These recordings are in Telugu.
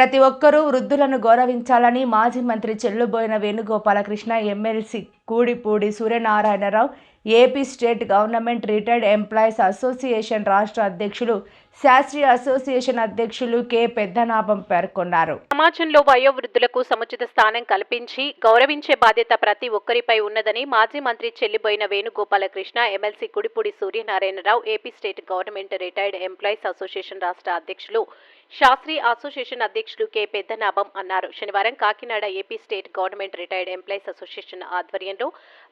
ప్రతి ఒక్కరూ వృద్ధులను గౌరవించాలని మాజీ మంత్రి Chelluboina Venugopalakrishna MLC Kudipudi Suryanarayanarao AP state government retired employees association రాష్ట్ర అధ్యక్షులు శాస్త్రీయ అసోసియేషన్ అధ్యక్షులు కె. పెద్దనాభం పేర్కొన్నారు. సమాజంలో వయోవృద్ధులకు సముచిత స్థానం కల్పించి గౌరవించే బాధ్యత ప్రతి ఒక్కరిపై ఉన్నదని మాజీ మంత్రి Chelluboina Venugopalakrishna MLC Kudipudi Suryanarayanarao AP state government retired employees association రాష్ట్ర అధ్యక్షులు శాస్త్రి అసోసియేషన్ అధ్యక్షులు కె. పెద్దనాభం అన్నారు. శనివారం Kakinada AP state government retired employees association ఆధ్వర్యంలో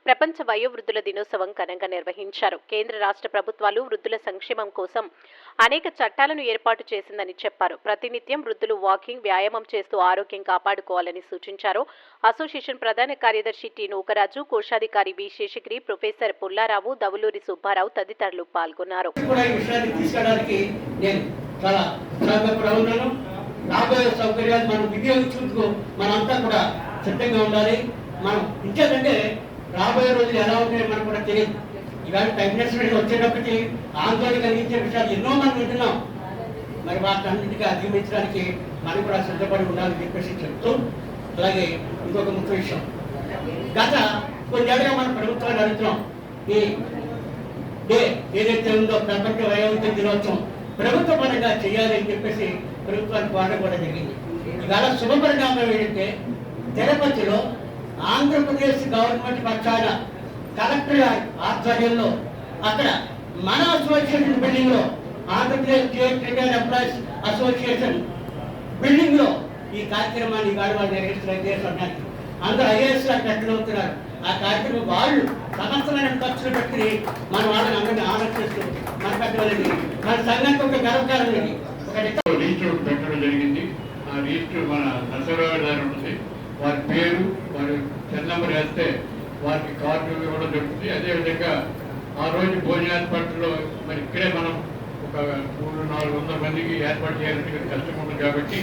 ప్రపంచ వయోవృద్ధుల దినోత్సవం ఘనంగా నిర్వహించారు. కేంద్ర రాష్ట్ర ప్రభుత్వాలు వృద్ధుల సంక్షేమం కోసం అనేక చట్టాలను ఏర్పాటు చేసిందని చెప్పారు. ప్రతినిత్యం వృద్ధులు వాకింగ్ వ్యాయామం చేస్తూ ఆరోగ్యం కాపాడుకోవాలని సూచించారు. అసోసియేషన్ ప్రధాన కార్యదర్శి టి. నూకరాజు కోశాధికారి వి. శేషగిరి ప్రొఫెసర్ పుల్లారావు దవులూరి సుబ్బారావు తదితరులు పాల్గొన్నారు. కూడా ఉన్నాను రాబోయే సౌకర్యాలు మనం వినియోగించుకుంటూ మనంతా కూడా సిద్ధంగా ఉండాలి. మనం ఇంకేంటంటే రాబోయే రోజులు ఎలా ఉంటాయో మనకు కూడా తెలియదు. ఇవాళ టెక్నీషియన్ వచ్చేటప్పటికి ఆందోళన కలిగించే విషయాలు ఎన్నో మనం వింటున్నాం. మరి వాటన్నిటికీ అధిగమించడానికి మనం కూడా సిద్ధపడి ఉండాలని చెప్పేసి చెప్తూ అలాగే ఇంకొక ముఖ్య విషయం. గత కొన్నేళ్ళుగా మన ప్రభుత్వాన్ని అడుగుతున్నాం ఈ డే ఏదైతే ఉందో ప్రపంచ వైవిధ్య దినోత్సవం ప్రభుత్వ పరంగా చేయాలి అని చెప్పేసి ప్రభుత్వానికి వాడడం కూడా జరిగింది. ఇవాళ శుభ పరిణామం ఏంటంటే తిరుపతిలో ఆంధ్రప్రదేశ్ గవర్నమెంట్ పక్షాన కలెక్టర్ గారి ఆధ్వర్యంలో అక్కడ మన అసోసియేషన్ బిల్డింగ్లో Andhra Pradesh state retired employees association బిల్డింగ్లో ఈ కార్యక్రమాన్ని ఇవాళ వాళ్ళు నిర్వహిస్తున్నారు. అందరూ ఐఏఎస్ కట్టలు అవుతున్నారు. ఆ కార్యక్రమం వాళ్ళు సమస్తమైన ఖర్చులు పెట్టి మన వాళ్ళని అందరినీ ఆనర్ మన పెద్దవాళ్ళని మన సంఘానికి ఒక గర్వకారణం ఒకటి రిజిస్టర్ పెట్టడం జరిగింది. ఆ రిజిస్టర్ మన నరసరావు గారు ఉంటుంది. వారి పేరు వారి సెల్ నెంబర్ వేస్తే వారికి కార్డు ఇవ్వడం జరుగుతుంది. అదేవిధంగా ఆ రోజు భోజన మరి ఇక్కడే మనం ఒక మూడు నాలుగు వందల మందికి ఏర్పాటు చేయాలంటే కష్టం ఉంటుంది కాబట్టి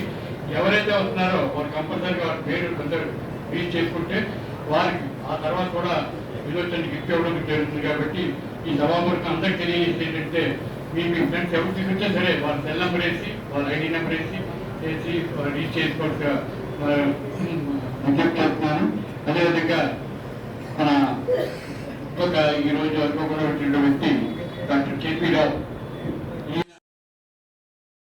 ఎవరైతే వస్తున్నారో వారు కంపల్సరీగా వారి పేరు కొందరు రీచ్ చేసుకుంటే వారికి ఆ తర్వాత కూడా విలోచనకి గిఫ్ట్ ఇవ్వడం జరుగుతుంది కాబట్టి ఈ సభాముఖం అందరికి తెలియజేసి ఏంటంటే మీ మీ ఫ్రెండ్స్ ఎవరు తీసుకొచ్చా సరే వాళ్ళ సెల్ నెంబర్ వేసి వాళ్ళ ఐడి నెంబర్ వేసి చేసి రీచ్ చేసుకోవచ్చు విజ్ఞప్తి చేస్తున్నాను. అదేవిధంగా మన ఒక ఈ రోజు అనుకోకుండా